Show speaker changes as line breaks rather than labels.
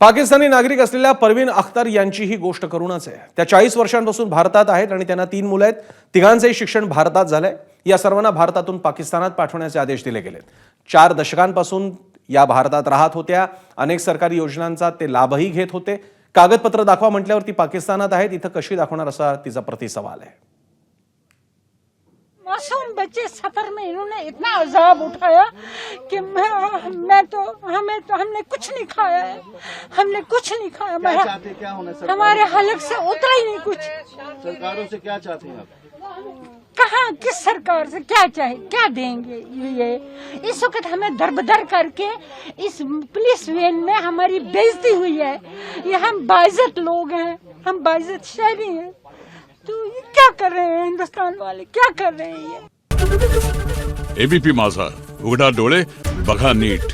पाकिस्तानी नागरिक असलेल्या परवीन अख्तर यांची ही गोष्ट करूनच आहे. त्या चाळीस वर्षांपासून भारतात आहेत आणि त्यांना तीन मुलं आहेत. तिघांचंही शिक्षण भारतात झालंय. या सर्वांना भारतातून पाकिस्तानात पाठवण्याचे आदेश दिले गेलेत. चार दशकांपासून या भारतात राहत होत्या. अनेक सरकारी योजनांचा ते लाभही घेत होते. कागदपत्र दाखवा म्हटल्यावर ती पाकिस्तानात आहेत. इथं कशी दाखवणार असा तिचा प्रतिसवाल आहे.
मासूम बच्चे सफ़र में इन्होंने इतना अजाब उठाया कि मैं मैं तो हमें तो हमने कुछ नहीं खाया है। हमने कुछ नहीं खाया।
क्या
मैं
चाहते क्या होना है
हमारे हलक से उतरा ही नहीं कुछ।
सरकारों से क्या चाहते हैं आप?
कहाँ किस सरकार से क्या चाहे क्या देंगे ये? इस वक्त हमें दरबदर करके इस पुलिस वैन में हमारी बेइज्जती हुई है। ये हम बाइज्जत लोग हैं। हम बाइज्जत शहरी हैं। तो ये क्या कर रहे हैं हिंदुस्तान वाले? क्या कर रहे हैं ये?
एबीपी माझा उघडा डोले, बघा नीट।